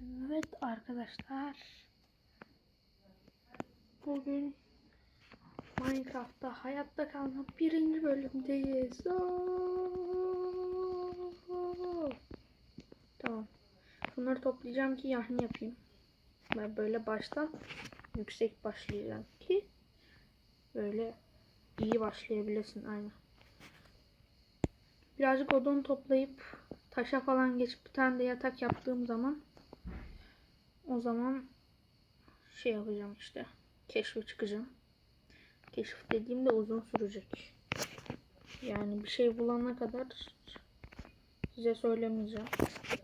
Evet arkadaşlar. Bugün Minecraft'ta hayatta kalma birinci bölümdeyiz. Oo! Tamam. Bunları toplayacağım ki yahni yapayım. Ben böyle baştan yüksek başlayacağım ki böyle iyi başlayabilirsin aynen. Birazcık odun toplayıp taşa falan geçip bir tane de yatak yaptığım zaman o zaman şey yapacağım işte. Keşfe çıkacağım. Keşif dediğimde uzun sürecek. Yani bir şey bulana kadar size söylemeyeceğim.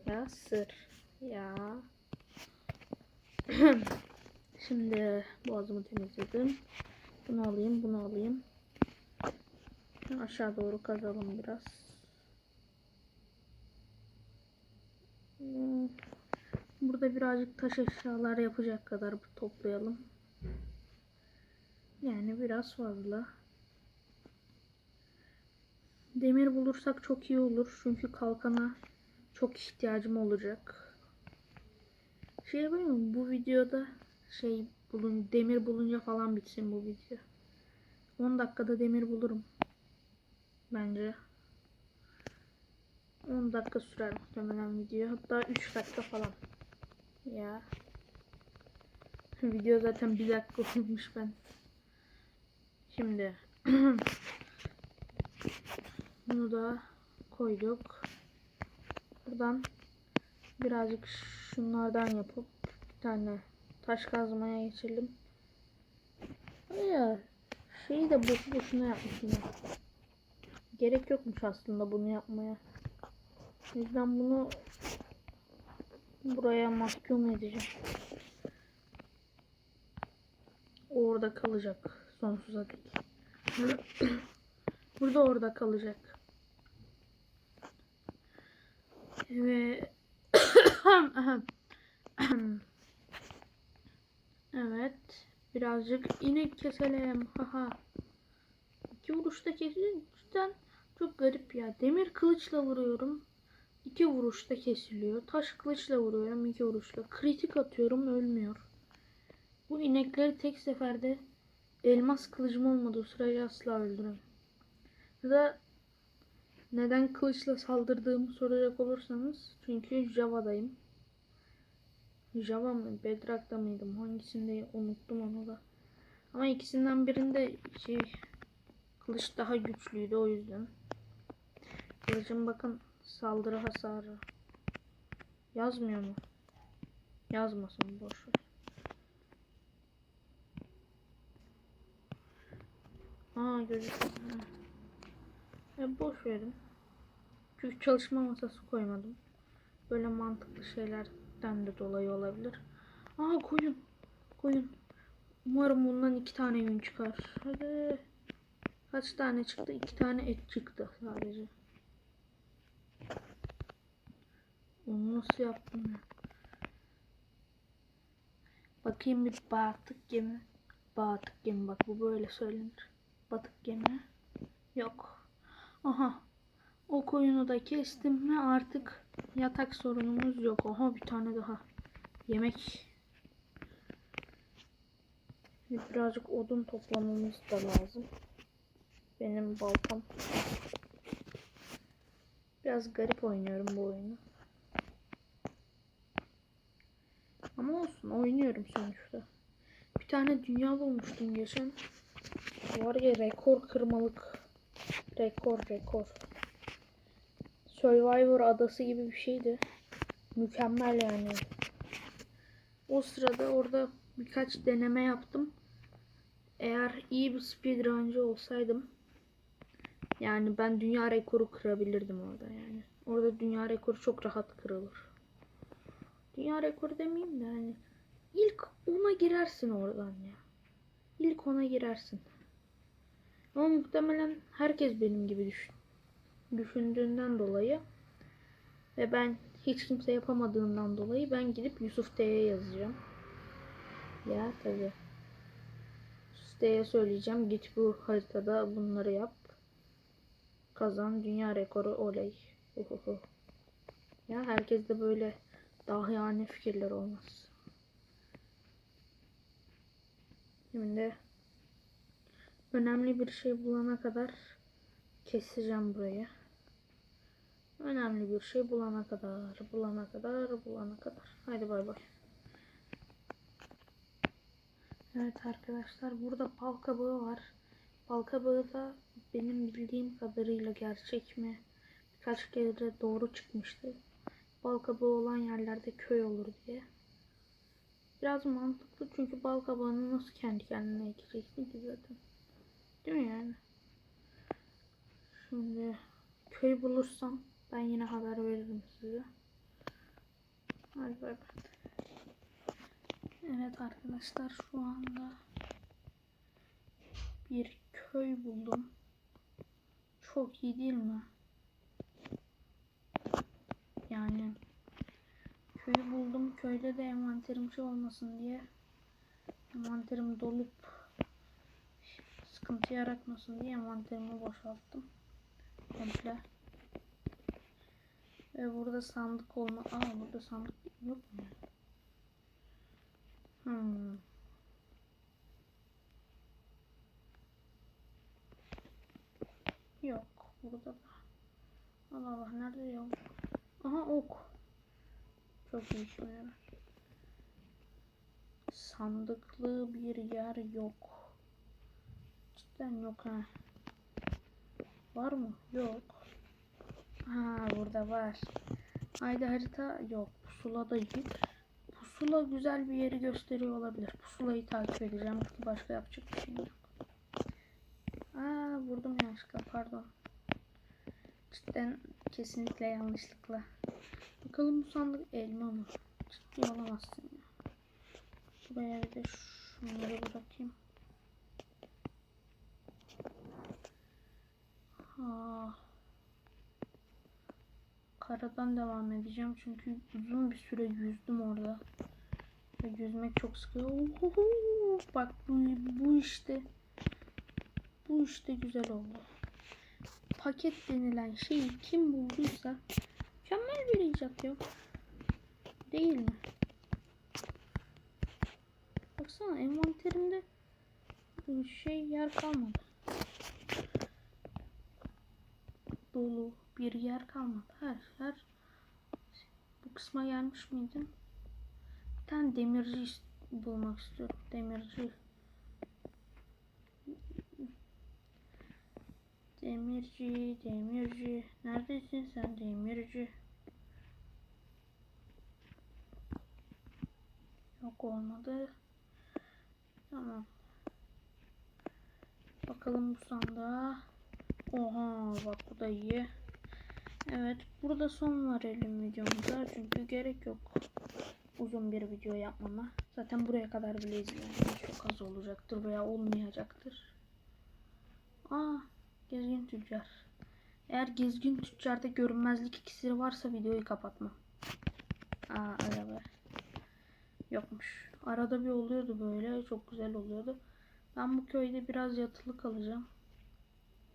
Ya sır. Ya. Şimdi boğazımı temizledim. Bunu alayım, bunu alayım. Aşağı doğru kazalım biraz. Hmm. Burada birazcık taş eşyalar yapacak kadar toplayalım. Yani biraz fazla. Demir bulursak çok iyi olur. Çünkü kalkana çok ihtiyacım olacak. Şey yapayım mı? Bu videoda şey bulun demir bulunca falan bitsin bu video. 10 dakikada demir bulurum. Bence. 10 dakika sürer muhtemelen video. Hatta 3 dakika falan. Ya. Video zaten 1 dakika olmuş ben. Şimdi bunu da koyduk. Buradan birazcık şunlardan yapıp bir tane taş kazmaya geçelim. Ya şeyi de boşu boşuna yapmışım. ya. Gerek yokmuş aslında bunu yapmaya. O yüzden bunu buraya mahkum edeceğim. Orada kalacak sonsuza dek. Burada orada kalacak. Ve evet birazcık inek keselim. Haha. İki vuruşta kesildi. Cidden çok garip ya. Demir kılıçla vuruyorum. İki vuruşta kesiliyor. Taş kılıçla vuruyorum. iki vuruşla. Kritik atıyorum ölmüyor. Bu inekleri tek seferde elmas kılıcım olmadığı sürece asla öldüremem. Ya da neden kılıçla saldırdığımı soracak olursanız çünkü Java'dayım. Java mı? Bedrock'ta mıydım? Hangisinde unuttum onu da. Ama ikisinden birinde şey kılıç daha güçlüydü o yüzden. Kılıcım bakın saldırı hasarı. Yazmıyor mu? Yazmasın boş. Aa gözüküyor. E, boş verin. Çünkü çalışma masası koymadım. Böyle mantıklı şeylerden de dolayı olabilir. Aa koyun. Koyun. Umarım bundan iki tane yün çıkar. Hadi. Kaç tane çıktı? İki tane et çıktı sadece. Onu nasıl yaptım ya? Bakayım bir batık gemi. Batık gemi bak bu böyle söylenir. Batık gemi. Yok. Aha. O koyunu da kestim ve artık yatak sorunumuz yok. Aha bir tane daha. Yemek. Birazcık odun toplamamız da lazım. Benim baltam. Biraz garip oynuyorum bu oyunu. Ama olsun oynuyorum sonuçta. Bir tane dünya bulmuştum geçen. Var ya rekor kırmalık. Rekor rekor. Survivor adası gibi bir şeydi. Mükemmel yani. O sırada orada birkaç deneme yaptım. Eğer iyi bir speedruncı olsaydım yani ben dünya rekoru kırabilirdim orada yani. Orada dünya rekoru çok rahat kırılır. Dünya rekoru demeyeyim de yani ilk ona girersin oradan ya. İlk ona girersin. Ama muhtemelen herkes benim gibi düşün, düşündüğünden dolayı ve ben hiç kimse yapamadığından dolayı ben gidip Yusuf T'ye yazacağım. Ya tabi. Yusuf T'ye söyleyeceğim git bu haritada bunları yap. Kazan dünya rekoru oley. Uhuhu. Ya herkes de böyle Daha yani fikirler olmaz. Şimdi önemli bir şey bulana kadar keseceğim burayı. Önemli bir şey bulana kadar, bulana kadar, bulana kadar. Haydi bay bay. Evet arkadaşlar burada bal kabağı var. Bal kabağı da benim bildiğim kadarıyla gerçek mi? Birkaç kere doğru çıkmıştı. Bal kabağı olan yerlerde köy olur diye. Biraz mantıklı çünkü bal kabağını nasıl kendi kendine ekeceksin ki zaten. Değil mi yani? Şimdi köy bulursam ben yine haber veririm size. Hadi bay bay. Evet arkadaşlar şu anda bir köy buldum. Çok iyi değil mi? Yani köyü buldum. Köyde de envanterim şey olmasın diye envanterim dolup sıkıntı yaratmasın diye envanterimi boşalttım. Komple. Ve burada sandık olma... Aa burada sandık yok mu? Hmm. Yok. Burada da. Allah Allah nerede yok? Aha ok. Çok işime yarar. Sandıklı bir yer yok. Cidden yok ha. Var mı? Yok. Ha burada var. Haydi harita yok. Pusula da git. Pusula güzel bir yeri gösteriyor olabilir. Pusulayı takip edeceğim. Çünkü başka yapacak bir şey yok. Aa vurdum yanlışlıkla pardon. Cidden kesinlikle yanlışlıkla. Bakalım bu sandık elma mı? Ciddi olamazsın ya. Buraya bir de şunları bırakayım. Ha. Karadan devam edeceğim çünkü uzun bir süre yüzdüm orada. Ve yüzmek çok sıkıyor. Bak bu, bu işte bu işte güzel oldu. Paket denilen şeyi kim bulduysa mükemmel bir icat yok. Değil mi? Baksana envanterimde şey yer kalmadı. Dolu bir yer kalmadı. Her yer bu kısma gelmiş miydim? Bir tane demirci bulmak istiyorum. Demirci. Demirci, demirci. Neredesin sen demirci? Yok olmadı. Tamam. Bakalım bu sandığa. Oha bak bu da iyi. Evet burada son verelim videomuza çünkü gerek yok uzun bir video yapmama. Zaten buraya kadar bile izleyenler çok az olacaktır veya olmayacaktır. Aa gezgin tüccar. Eğer gezgin tüccarda görünmezlik iksiri varsa videoyu kapatmam. Aa be. Yokmuş. Arada bir oluyordu böyle çok güzel oluyordu. Ben bu köyde biraz yatılı kalacağım.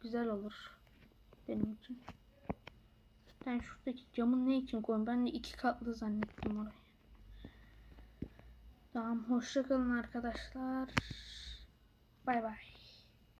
Güzel olur benim için. Ben şuradaki camın ne için koyayım? Ben de iki katlı zannettim orayı. Tamam hoşça kalın arkadaşlar. Bay bay.